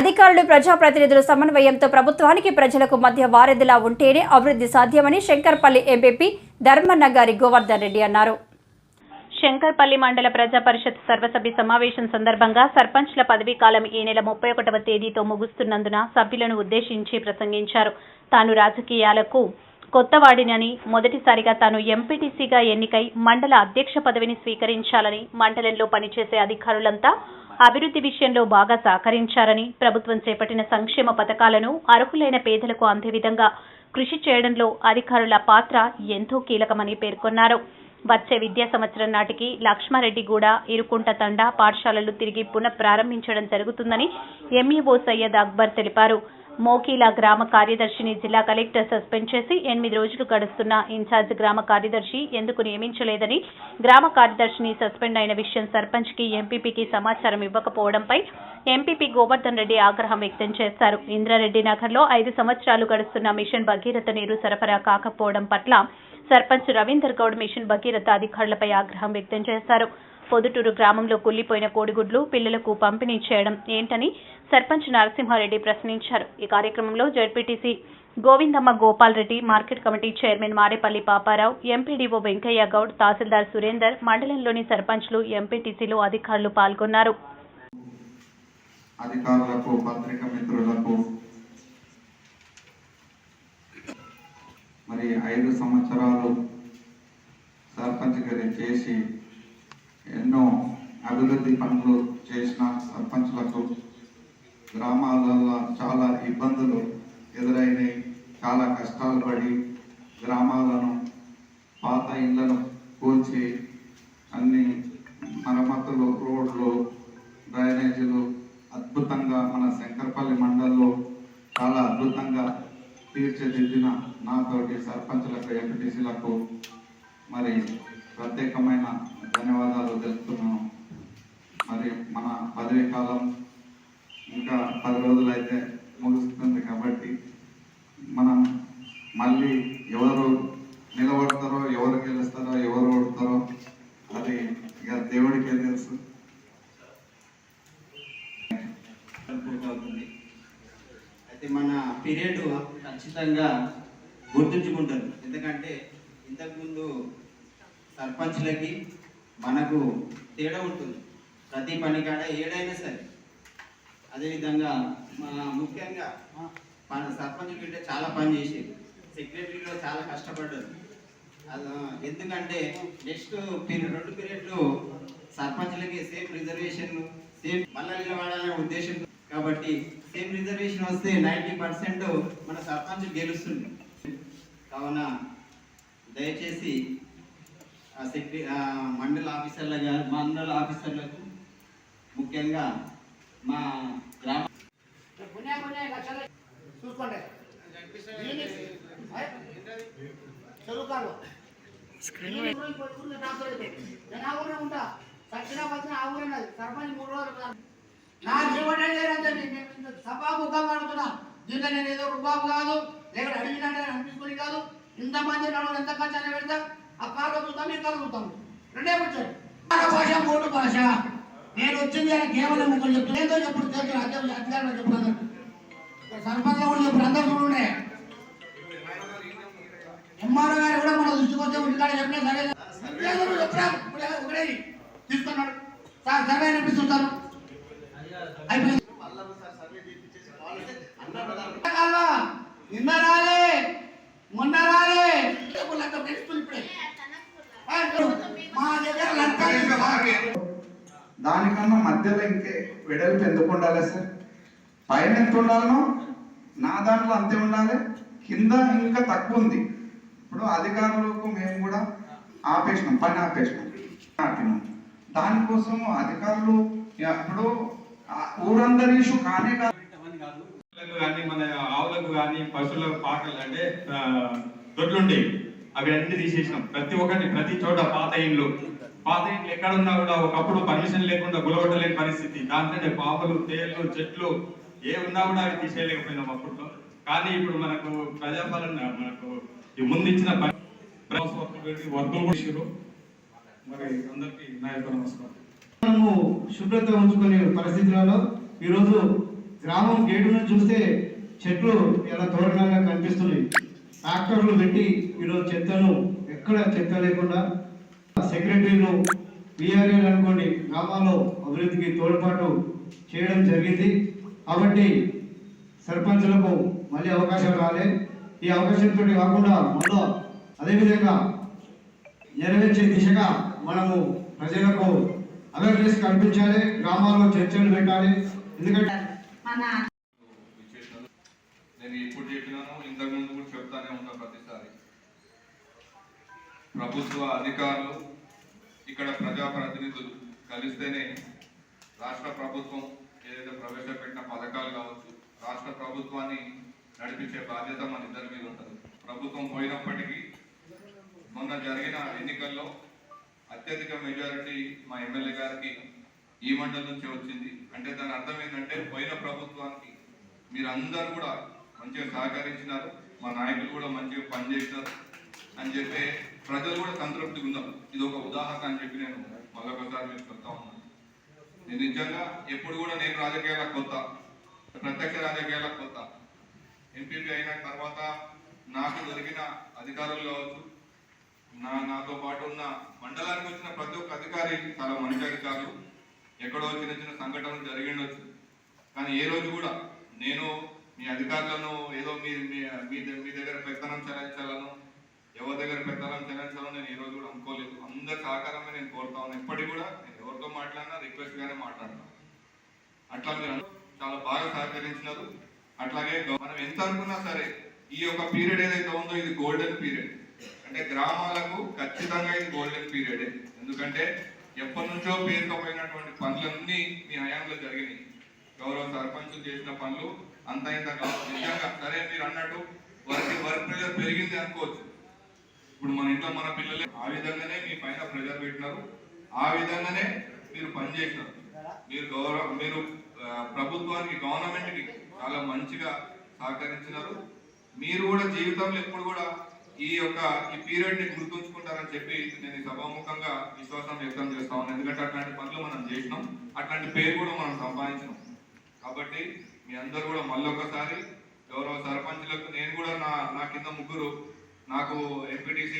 అధికారులు ప్రజాప్రతినిధుల సమన్వయంతో ప్రభుత్వానికి ప్రజలకు మధ్య వారధిలా ఉంటేనే అభివృద్ధి సాధ్యమని శంకర్పల్లి ఎంపీపీ ధర్మన్న గారి గోవర్ధన్ రెడ్డి అన్నారు. శంకర్పల్లి మండల ప్రజా పరిషత్ సర్వసభ్య సమావేశం సందర్భంగా సర్పంచ్ల పదవీ కాలం ఈ నెల ముప్పై ఒకటవ తేదీతో ముగుస్తున్నందున సభ్యులను ఉద్దేశించి ప్రసంగించారు. తాను రాజకీయాలకు కొత్తవాడినని మొదటిసారిగా తాను ఎంపీటీసీగా ఎన్నికై మండల అధ్యక్ష పదవిని స్వీకరించాలని మండలంలో పనిచేసే అధికారులంతా అభివృద్ధి విషయంలో బాగా సహకరించారని ప్రభుత్వం చేపట్టిన సంక్షేమ పథకాలను అర్హులైన పేదలకు అందే విధంగా కృషి చేయడంలో అధికారుల పాత్ర ఎంతో కీలకమని పేర్కొన్నారు. వచ్చే విద్యా సంవత్సరం నాటికి లక్ష్మారెడ్డిగూడ ఇరుకుంట తండా పాఠశాలలు తిరిగి పునః ప్రారంభించడం జరుగుతుందని ఎంఈఓ సయ్యద్ అక్బర్ తెలిపారు. మోకీలా గ్రామ కార్యదర్శిని జిల్లా కలెక్టర్ సస్పెండ్ చేసి ఎనిమిది రోజులు గడుస్తున్న ఇన్ఛార్జ్ గ్రామ కార్యదర్శి ఎందుకు నియమించలేదని గ్రామ కార్యదర్శిని సస్పెండ్ అయిన విషయం సర్పంచ్కి ఎంపీపీకి సమాచారం ఇవ్వకపోవడంపై ఎంపీపీ గోవర్ధన్ రెడ్డి ఆగ్రహం వ్యక్తం చేశారు. ఇంద్రారెడ్డి నగర్లో ఐదు సంవత్సరాలు గడుస్తున్న మిషన్ భగీరథ నీరు సరఫరా కాకపోవడం పట్ల సర్పంచ్ రవీందర్ గౌడ్ మిషన్ భగీరథ అధికారులపై ఆగ్రహం వ్యక్తం చేశారు. పొదుటూరు గ్రామంలో కుల్లిపోయిన కోడిగుడ్లు పిల్లలకు పంపిణీ చేయడం ఏంటని సర్పంచ్ నరసింహారెడ్డి ప్రశ్నించారు. ఈ కార్యక్రమంలో ZPTC Govindamma Gopal Reddy market committee chairman Mareppalli Paparao MPDO Venkaiah Goud tahsildar Surender మండలంలోని సర్పంచ్లు ఎంపీటీసీలు అధికారులు పాల్గొన్నారు. అధికారులకు పత్రిక మిత్రులకు మరి ఐదు సంవత్సరాలు సర్పంచ్ గారి చేసి అభివృద్ధి పనులు చేసిన సర్పంచ్లకు గ్రామాలలో చాలా ఇబ్బందులు ఎదురైనాయి. చాలా కష్టాలు పడి గ్రామాలను పాత ఇళ్ళను కూల్చి అన్ని మరమ్మతులు రోడ్లు డ్రైనేజీలు అద్భుతంగా మన శంకరపల్లి మండల్లో చాలా అద్భుతంగా తీర్చిదిద్దిన నాతోటి సర్పంచులకు ఎంపీటీసీలకు మరి ప్రత్యేకమైన ధన్యవాదాలు తెలుపుతున్నాను. మరి మన పదవి కాలం ఇంకా పది రోజులైతే ముగుస్తుంది కాబట్టి మనం మళ్ళీ ఎవరు నిలబడతారో ఎవరు గెలుస్తారో ఎవరు ఓడతారో అది ఇక దేవుడికే తెలుసు. అవుతుంది అయితే మన పీరియడ్ ఖచ్చితంగా గుర్తుంచుకుంటారు ఎందుకంటే ఇంతకుముందు సర్పంచ్లకి మనకు తేడా ఉంటుంది. ప్రతి పని కాడ ఏడైనా సరే. అదేవిధంగా ముఖ్యంగా మన సర్పంచ్ కంటే చాలా పని చేసేది. సెక్రటరీలో చాలా కష్టపడ్డారు అది ఎందుకంటే నెక్స్ట్ పీరియడ్ రెండు పీరియడ్లు సర్పంచ్లకి సేమ్ రిజర్వేషన్ సేమ్ మళ్ళీ నిలబడాలనే ఉద్దేశం. కాబట్టి సేమ్ రిజర్వేషన్ వస్తే నైంటీ పర్సెంట్ మన సర్పంచ్ గెలుస్తుంది. కావున దయచేసి ఆ సెక్రటరీ మండల ఆఫీసర్ల మండల ఆఫీసర్లకు ముఖ్యంగా మా గ్రామ చూసుకోండి. చదువుకాను నేను ఆ ఊరే ఉంటా. సచ్చినా వచ్చిన ఆ ఊరే నాది. సర్పంచ్ మూడు రోజులు నా జీవన సభాముఖం ఆడుతున్నా దీంట్లో నేను ఏదో రుబాబు కాదు లేకపోతే అడిగినట్టు అనిపించుకొని కాదు. ఇంతమంది నడువు ఎంత ఖర్చు పెడతా? ఆ కారు చూద్దాం ఈ చూద్దాం. రెండే కూర్చోండి. భాష మూడు భాష. నేను వచ్చింది ఆయన కేవలం ముగ్గురు చెప్తాను ఏదో చెప్పుడు తెలుసు. అదే అధికారంలో చెప్తున్నాను సర్పంచ్ కూడా చెప్పారు అందరూ చూడండి ఎంఆర్ఓ గారు కూడా మన దృష్టికి వస్తే ఇంటికాడ చెప్పినా సరే. చెప్పరా? ఒకటే తీసుకున్నాడు. సార్ సర్వే అనిపిస్తుంటారు అయిపోయింది. కాల్వ, నిన్న రాలే మొన్న రాలే ఇప్పుడు అంత తెలుస్తుంది ఇప్పుడే ఆ, మా దగ్గర లంచాలు దానికన్నా మధ్యలో ఇంకే వెడల్పు ఎందుకు ఉండాలి సార్? పైన ఎంత ఉండాలనో నా దాంట్లో అంతే ఉండాలి. కింద ఇంకా తక్కువ ఉంది. ఇప్పుడు అధికారులకు మేము కూడా ఆపేసినాం పని ఆపేసినాం. ఆపినాం. దానికోసం అధికారులు ఇప్పుడు ఊరందరి ఇష్యూ కానే కాదు. కానీ మన ఆవులకు కానీ పశువులకు పాకలు అంటే దొడ్లుండేవి. అవి అన్ని తీసేసినాం. ప్రతి ఒక్కటి ప్రతి చోట పాత ఇండ్లు. పాత ఇంట్లో ఎక్కడ ఉన్నా కూడా ఒకప్పుడు పర్మిషన్ లేకుండా గులగొట్టలేని పరిస్థితి. దాంట్లోనే పాపలు తేళ్ళు చెట్లు ఏ ఉన్నా కూడా అవి తీసేయలేకపోయినాం అప్పట్లో. కానీ ఇప్పుడు మనకు ప్రజాపాలన మనకు ఈ ముందు ఇచ్చిన వర్గం మరి అందరికీ నా యొక్క నమస్కారం. మనము శుభ్రత ఉంచుకునే పరిస్థితులలో ఈరోజు గ్రామం గేటు నుంచి చూస్తే చెట్లు ఎలా తోరణంగా కనిపిస్తున్నాయి. ట్రాక్టర్లు పెట్టి ఈరోజు చెత్తను ఎక్కడ చెత్త లేకుండా సెక్రటరీలు పిఆర్ఏలు అనుకోండి గ్రామాల్లో అభివృద్ధికి తోడ్పాటు చేయడం జరిగింది. కాబట్టి సర్పంచులకు మళ్ళీ అవకాశం రాలే. ఈ అవకాశంతో కాకుండా మళ్ళీ అదేవిధంగా నెరవేర్చే దిశగా మనము ప్రజలకు అవేర్నెస్ కల్పించాలి గ్రామాల్లో చర్చలు పెట్టాలి. ఎందుకంటే నేను ఎప్పుడు చెప్పినాను ఇంతకు ముందు కూడా చెప్తానే ఉంటా ప్రతిసారి. ప్రభుత్వ అధికారులు ఇక్కడ ప్రజాప్రతినిధులు కలిస్తేనే రాష్ట్ర ప్రభుత్వం ఏదైతే ప్రవేశపెట్టిన పథకాలు కావచ్చు రాష్ట్ర ప్రభుత్వాన్ని నడిపించే బాధ్యత మన ఇద్దరి మీద ఉంటుంది. ప్రభుత్వం పోయినప్పటికీ మొన్న జరిగిన ఎన్నికల్లో అత్యధిక మెజారిటీ మా ఎమ్మెల్యే గారికి ఈ మండలి నుంచే వచ్చింది. అంటే దాని అర్థం ఏంటంటే పోయిన ప్రభుత్వానికి మీరందరూ కూడా మంచిగా సహకరించినారు మా నాయకులు కూడా మంచిగా పనిచేసినారు అని చెప్పి ప్రజలు కూడా సంతృప్తిగా ఉన్నాం ఇది ఒక ఉదాహరణ అని చెప్పి నేను మరొకసారి మీకు చెప్తా ఉన్నాను. నేను నిజంగా ఎప్పుడు కూడా నేను రాజకీయాలకు కొత్త ప్రత్యక్ష రాజకీయాలకు కొత్త ఎంపీపీ అయిన తర్వాత నాకు దొరికిన అధికారులు కావచ్చు నా నాతో పాటు ఉన్న మండలానికి వచ్చిన ప్రతి ఒక్క అధికారి చాలా మంచి అధికారులు ఎక్కడో చిన్న చిన్న సంఘటనలు జరిగిండొచ్చు. కానీ ఏ రోజు కూడా నేను మీ అధికారులను ఏదో మీ మీ మీ దగ్గర పెత్తనం చెల్లించాలను ఎవరి దగ్గర పెట్టాలని చెల్లించాలో నేను ఈ రోజు కూడా అనుకోలేదు. అందరి సహకారమే నేను కోరుతా ఉన్నాను ఇప్పటికి కూడా నేను ఎవరితో మాట్లాడినా రిక్వెస్ట్ గానే మాట్లాడతాను అట్లా మీరు చాలా బాగా సహకరించినారు. అట్లాగే మనం ఎంత అనుకున్నా సరే ఈ యొక్క పీరియడ్ ఏదైతే ఉందో ఇది గోల్డెన్ పీరియడ్. అంటే గ్రామాలకు ఖచ్చితంగా ఇది గోల్డెన్ పీరియడ్. ఎందుకంటే ఎప్పటి నుంచో పేరుకపోయినటువంటి పనులన్నీ మీ హయాంలో జరిగినాయి. గౌరవ సర్పంచులు చేసిన పనులు అంత ఇంత కాదు నిజంగా సరే మీరు అన్నట్టు వర్క్ వర్క్ ప్రెషర్ పెరిగింది అనుకోవచ్చు. ఇప్పుడు మన ఇంట్లో మన పిల్లలు ఆ విధంగానే మీ పైన ప్రెజర్ పెట్టినారు. ఆ విధంగానే మీరు పనిచేసినారు మీరు గౌరవ మీరు ప్రభుత్వానికి గవర్నమెంట్కి చాలా మంచిగా సహకరించినారు. మీరు కూడా జీవితంలో ఎప్పుడు కూడా ఈ యొక్క ఈ పీరియడ్ని గుర్తుంచుకుంటారని చెప్పి నేను ఈ సభాముఖంగా విశ్వాసం వ్యక్తం చేస్తా ఉన్నాను. ఎందుకంటే అట్లాంటి పనులు మనం చేసినాం. అట్లాంటి పేరు కూడా మనం సంపాదించినాం. కాబట్టి మీ అందరూ కూడా మళ్ళొకసారి గౌరవ సర్పంచులకు నేను కూడా నా నా కింద ముగ్గురు నాకు ఎంపీటీసీ